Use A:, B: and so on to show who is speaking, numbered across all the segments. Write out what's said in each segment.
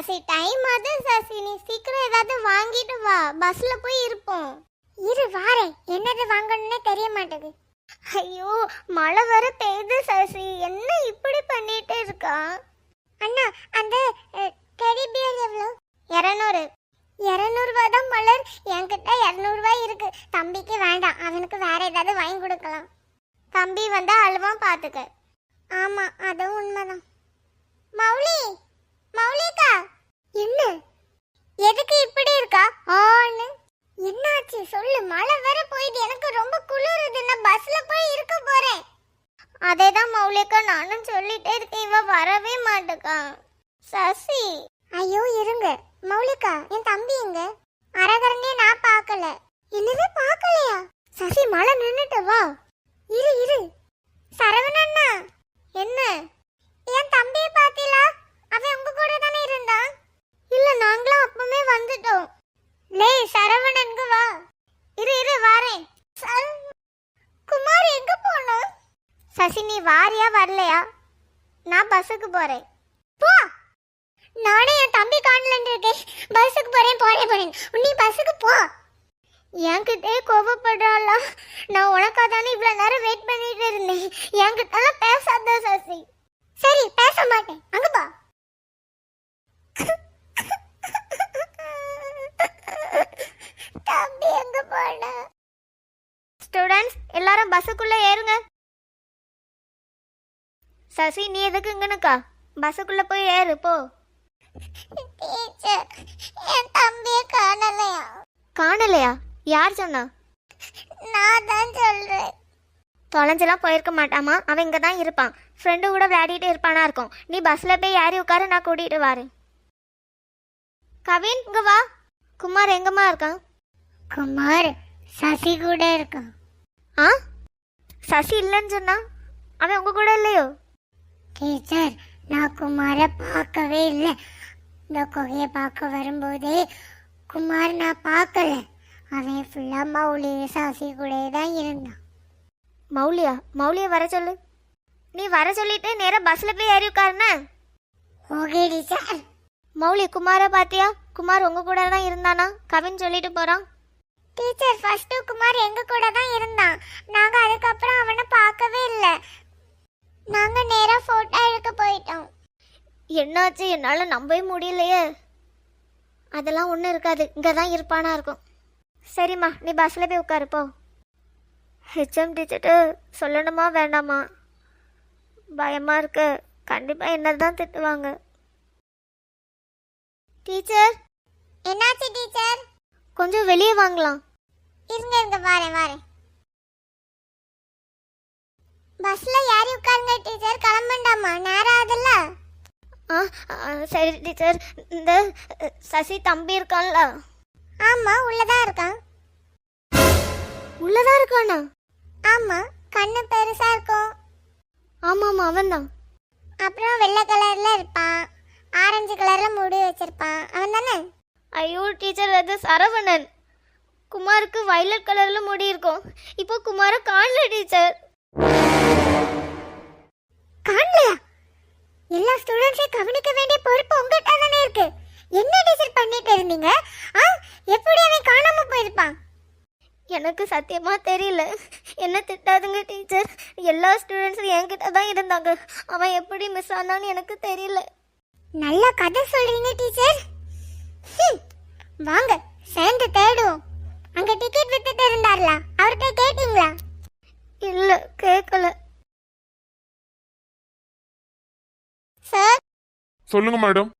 A: Sasi time ஆகுது சசி. நீ சீக்கிரம் ஏதாவது வாங்கிட்டு வா. பஸ்ல போய் இருப்போம். இரு வாரேன் என்னது வாங்கணும்னே தெரிய மாட்டேங்குது. ஐயோ மழை வர பெய்யுது சசி. என்ன இப்படி பண்ணிட்டு இருக்கா அண்ணா அந்த டெடி பியர் எவ்வளோ இரநூறு இரநூறுவா தான் மலர் என்கிட்ட இரநூறுவா இருக்கு தம்பிக்கு வேண்டாம் அவனுக்கு வேற ஏதாவது வாங்கி கொடுக்கலாம் தம்பி வந்தா அழுவான் பார்த்துக்க ஆமா அதுவும் உண்மைதான் மௌலி மௌலிகா என்ன எதுக்கு இப்படி இருக்கா ஆன்னு என்னாச்சு சொல்லு மழை வர போயிட்டு எனக்கு ரொம்ப குளிருது நான் பஸ்ல போய் இருக்க போறேன் அதேதான் மௌலிகா நானும் சொல்லிட்டே இருக்கேன் இவ வரவே மாட்டேக்கா சசி ஐயோ இருங்க இருக்கா? என் தம்பி எங்க? அரகரனே நான் பார்க்கல. என்னது பார்க்கலையா? சசி மழை நின்னுட்டு வா. இரு இரு. சரவணண்ணா என்ன? என் தம்பியை பாத்தீங்களா அவன் உங்க கூட தானே இருந்தான் இல்ல நாங்களும் அப்பவே வந்துட்டோம். லே சரவணன்கு வா. இரு இரு வாரேன். குமார் எங்க போன? சசி நீ வாரியா வரலையா? நான் பஸ்ஸுக்கு போறேன். நானே என் தம்பி காணலன்னு இருக்கேன். பஸ்ஸுக்கு போறேன் போறேன் போறேன். நீ பஸ்ஸுக்கு போ. என்கிட்டே கோபப்படுறாளா நான் உனக்காக தானே இவ்வளோ நேரம் வெயிட் பண்ணிட்டு இருந்தேன். என்கிட்டலாம் பேசாத சசி. சரி பேச மாட்டேன். அங்கே பா. தம்பி எங்க போன? ஸ்டூடெண்ட்ஸ் எல்லாரும் பஸ்ஸுக்குள்ள ஏறுங்க. சசி நீ எதுக்கு இங்கனுக்கா? பஸ்ஸுக்குள்ள போய் ஏறு போ. டீச்சர் என் தம்பியை காணலையா? காணலையா? யார் சொன்னா? நான் தான் சொல்றேன். தொலைஞ்செல்லாம் போயிருக்க மாட்டாமா அவன் இங்கே தான் இருப்பான். ஃப்ரெண்டு கூட விளையாடிட்டு இருப்பானா இருக்கும். நீ பஸ்ஸில் போய் ஏறி உட்காரு நான் கூட்டிகிட்டு வரேன். கவின் இங்கே வா. குமார் எங்கம்மா இருக்கான்? குமார் சசி கூட இருக்கான். ஆ? சசி இல்லைன்னு சொன்னா? அவன் உங்க கூட இல்லையோ? டீச்சர் நான் குமாரை பார்க்கவே இல்லை. இந்த குகையை பார்க்க வரும்போதே குமார் நான் பார்க்கல. அவன் ஃபுல்லாக மௌலி சாசி கூட தான் இருந்தான். மௌலியா? மௌலிய வர சொல்லு. நீ வர சொல்லிட்டு நேரா பஸ்ல போய் ஏறி உட்காருன? ஓகே டீச்சர் மௌலி குமார பாத்தியா குமார் உங்க கூட தான் இருந்தானா? கவின் சொல்லிட்டு போறான். டீச்சர் ஃபர்ஸ்ட் குமார் எங்க கூட தான் இருந்தான். நாங்க அதுக்கப்புறம் அவனை பார்க்கவே இல்லை. நாங்க நேரா போட்டோ எடுக்க போயிட்டோம். என்னாச்சு? என்னால நம்பவே முடியலையே. அதெல்லாம் ஒன்றும் இருக்காது. இங்கே தான் இருப்பானா இருக்கும். சரிம்மா நீ பஸ்ஸில் போய் உட்காரு போ. ஹெச்எம் டீச்சர்ட்டு சொல்லணுமா வேண்டாமா? பயமா இருக்கு. கண்டிப்பா என்ன தான் திட்டுவாங்க. டீச்சர் என்னாச்சு டீச்சர் கொஞ்சம் வெளியே வாங்கலாம். இருங்க இருங்க வாரேன் வாரேன். பஸ்ல யாரி உட்காருங்க டீச்சர் கிளம்பண்டாமா? நேரம் ஆகுதுல்ல. சரி டீச்சர். இந்த சசி தம்பி இருக்கான்ல. ஆமா உள்ளதான் இருக்கான். உள்ளதான் இருக்கானா? ஆமா கண்ணு பெருசா இருக்கும். ஆமாமா அவன்தான். அப்புறம் வெள்ளை கலர்ல இருப்பான். ஆரஞ்சு கலர்ல முடி வச்சிருப்பான். அவன் தானே ஐயோ டீச்சர் அது சரவணன். குமாருக்கு வயலட் கலர்ல முடி இருக்கும். இப்போ குமார காணல டீச்சர். காணலையா? எல்லா ஸ்டூடெண்ட்ஸையும் கவனிக்க வேண்டிய பொறுப்பு உங்ககிட்ட தானே இருக்கு. என்ன டீச்சர் பண்ணிட்டு இருந்தீங்க? ஆ? எப்படி அவன் காணாம போயிருப்பான்? எனக்கு சத்தியமா தெரியல. என்ன திட்டாதுங்க டீச்சர் எல்லா ஸ்டூடெண்ட்ஸும் என்கிட்ட தான் இருந்தாங்க. அவன் எப்படி மிஸ் ஆனான்னு எனக்கு தெரியல. நல்ல கதை சொல்றீங்க டீச்சர் வாங்க சேர்ந்து தேடுவோம். அங்க டிக்கெட் வித்துட்டு இருந்தார்ல? அவர்கிட்ட கேட்டீங்களா? இல்ல கேட்கல
B: சொல்லுங்க மேடம்.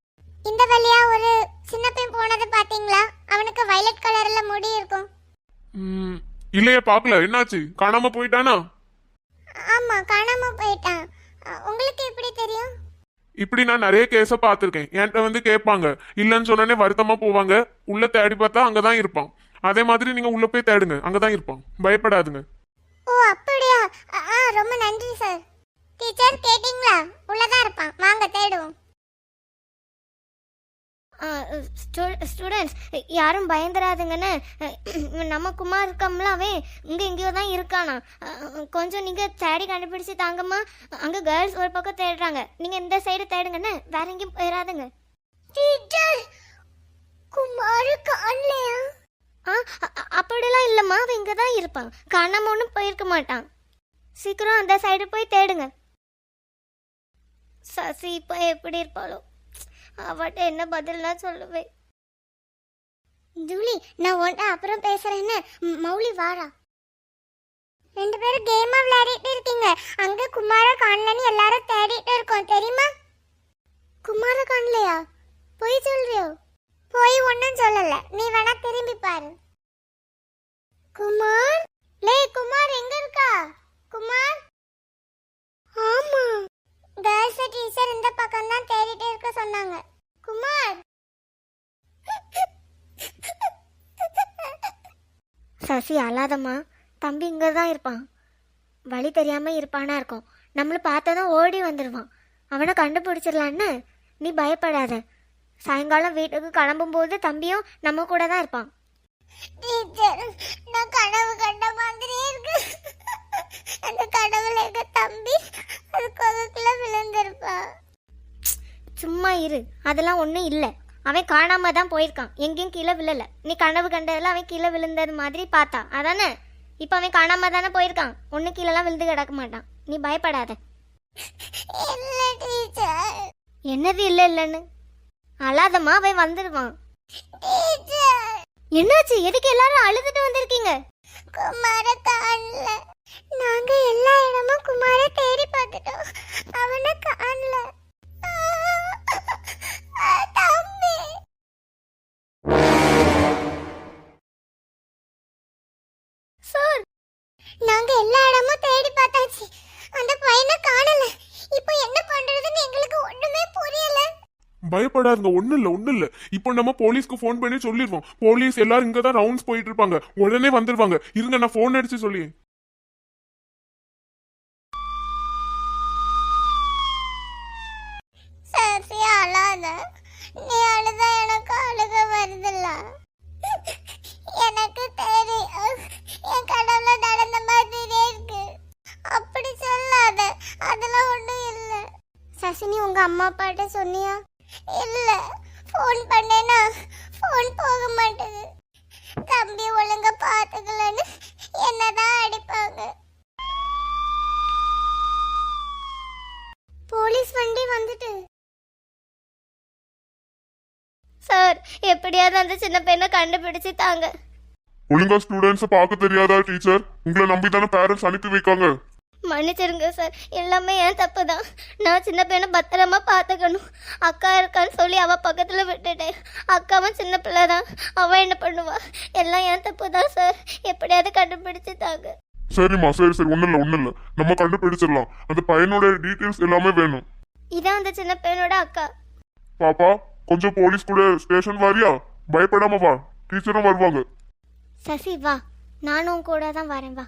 A: இந்த வழியா ஒரு சின்ன பையன் போனது பாத்தீங்களா அவனுக்கு வயலட் கலர்ல முடி இருக்கும்.
B: ம், இல்லையே பார்க்கல. என்னாச்சு? காணாம போயிட்டானா?
A: ஆமா காணாம போயிட்டான். உங்களுக்கு எப்படி தெரியும்?
B: இப்படி நான் நிறைய கேஸ பார்த்துருக்கேன். என்கிட்ட வந்து கேட்பாங்க. இல்லைன்னு சொன்னோடனே வருத்தமா போவாங்க. உள்ள தேடி பார்த்தா அங்கதான் இருப்பான். அதே மாதிரி நீங்க உள்ள போய் தேடுங்க. அங்கதான் இருப்பான். பயப்படாதுங்க.
A: ஓ அப்படியா? ரொம்ப நன்றி சார் டீச்சர் கேட்டிங்களா உள்ளதான் இருப்பான் வாங்க தேடுவோம் ஸ்டூடெண்ட்ஸ் யாரும் பயந்துடாதுங்கன்னு நம்ம குமார் அவன் இங்கே எங்கேயோ தான் இருக்கானா. கொஞ்சம் நீங்கள் தேடி கண்டுபிடிச்சு தாங்கம்மா. அங்கே கேர்ள்ஸ் ஒரு பக்கம் தேடுறாங்க. நீங்கள் இந்த சைடு தேடுங்கன்னு வேற எங்கேயும் போயிடாதுங்க டீச்சர் குமார் காணலையா ஆ அப்படிலாம் இல்லைம்மா. அவன் இங்கே தான் இருப்பான் காணாம ஒன்றும் போயிருக்க மாட்டான் சீக்கிரம் அந்த சைடு போய் தேடுங்க. சசி இப்போ எப்படி இருப்பாளோ. அவட்ட என்ன பதில்லாம் சொல்லுவேன். ஜூலி நான் உன்ட்ட அப்புறம் பேசுறேன்னு மௌலி வாரா ரெண்டு பேரும் கேமா விளையாடிட்டு இருக்கீங்க. அங்க குமார காணலன்னு எல்லாரும் தேடிட்டு இருக்கோம் தெரியுமா? குமார காணலையா போய் சொல்றியோ? போய் ஒன்றும் சொல்லல. நீ வேணா திரும்பி பாரு. குமார்? லே குமார் எங்க இருக்கா? குமார்? ஆமா. கேர்ள்ஸ் டீச்சர் இந்த பக்கம் தான் தேடிட்டே இருக்க சொன்னாங்க. குமார்? சசி அழாதம்மா தம்பி இங்கே தான் இருப்பான். வழி தெரியாம இருப்பானா இருக்கும். நம்மள பார்த்ததும் ஓடி வந்துடுவான் அவனை கண்டுபிடிச்சிடலான்னு நீ பயப்படாத. சாயங்காலம் வீட்டுக்கு கிளம்பும்போது தம்பியும் நம்ம கூட தான் இருப்பான். டீச்சர் நான் கனவு கண்ட மாதிரியே இருக்கு. அந்த கனவுல எங்க தம்பி அது விழுந்திருப்பா. சும்மா இரு. அதெல்லாம் ஒன்றும் இல்லை. அவன் காணாம தான் போயிருக்கான். எங்கேயும் கீழே விழல. நீ கனவு கண்டதுல அவன் கீழே விழுந்தது மாதிரி பார்த்தா அதானே? இப்போ அவன் காணாம தானே போயிருக்கான். ஒன்று கீழெல்லாம் விழுந்து கிடக்க மாட்டான். நீ பயப்படாத. என்னது இல்லை இல்லைன்னு? அழாதம்மா அவன் வந்துடுவான் என்னாச்சு? எதுக்கு எல்லாரும் அழுதுட்டு வந்திருக்கீங்க? குமார காணல.
B: பயப்படாதுங்க ஒண்ணு இல்ல ஒண்ணு இல்ல. இப்போ நம்ம போலீஸ்க்கு ஃபோன் பண்ணி சொல்லிடுவோம் போலீஸ் எல்லாரும் இங்க தான் ரவுண்ட்ஸ் போயிட்டு இருப்பாங்க. உடனே வந்துருவாங்க. இருங்க நான் ஃபோன் அடிச்சு சொல்லி.
A: சசி அழாத. நீ அழுதா எனக்கு அழுக வருதுல்ல. எனக்கு தெரியும். என் கடவுள நடந்த மாதிரியே இருக்கு. அப்படி சொல்லாத. அதெல்லாம் ஒண்ணும் இல்ல. சசினி உங்க அம்மா அப்பாட்ட சொன்னியா? இல்ல ஃபோன் பண்ணேனா ஃபோன் போக மாட்டேது தம்பி ஒழுங்கா பாத்துக்கலன்னு என்னதான் அடிப்பாங்க. போலீஸ் வண்டி வந்துட்டு. சார் எப்படியாவது அந்த சின்ன பையனை கண்டுபிடிச்சு தாங்க.
B: ஒழுங்கா ஸ்டூடெண்ட்ஸ் பார்க்க தெரியாதா டீச்சர் உங்களை நம்பி தானே பேரண்ட்ஸ் அனுப்பி வைக்காங்க
A: மன்னிச்சிருங்க சார். எல்லாமே ஏன் தப்பு தான் நான் சின்ன பையனை பத்திரமா பார்த்துக்கணும். அக்கா இருக்கான்னு சொல்லி அவ பக்கத்தில் விட்டுட்டேன். அக்காவும் சின்ன பிள்ளை தான் அவ என்ன பண்ணுவா? எல்லாம் ஏன் தப்பு தான் சார். எப்படியாவது கண்டுபிடிச்சு தாங்க.
B: சரிம்மா சரி சரி. ஒண்ணும் இல்ல ஒண்ணும் இல்ல. நம்ம கண்டுபிடிச்சிடலாம். அந்த பையனோட டீட்டெயில்ஸ் எல்லாமே வேணும்.
A: இதான் அந்த சின்ன பையனோட அக்கா.
B: பாப்பா கொஞ்சம் போலீஸ் கூட ஸ்டேஷன் வாரியா? பயப்படாம வா. டீச்சரும் வருவாங்க.
A: சசி வா. நானும் கூட தான் வரேன் வா.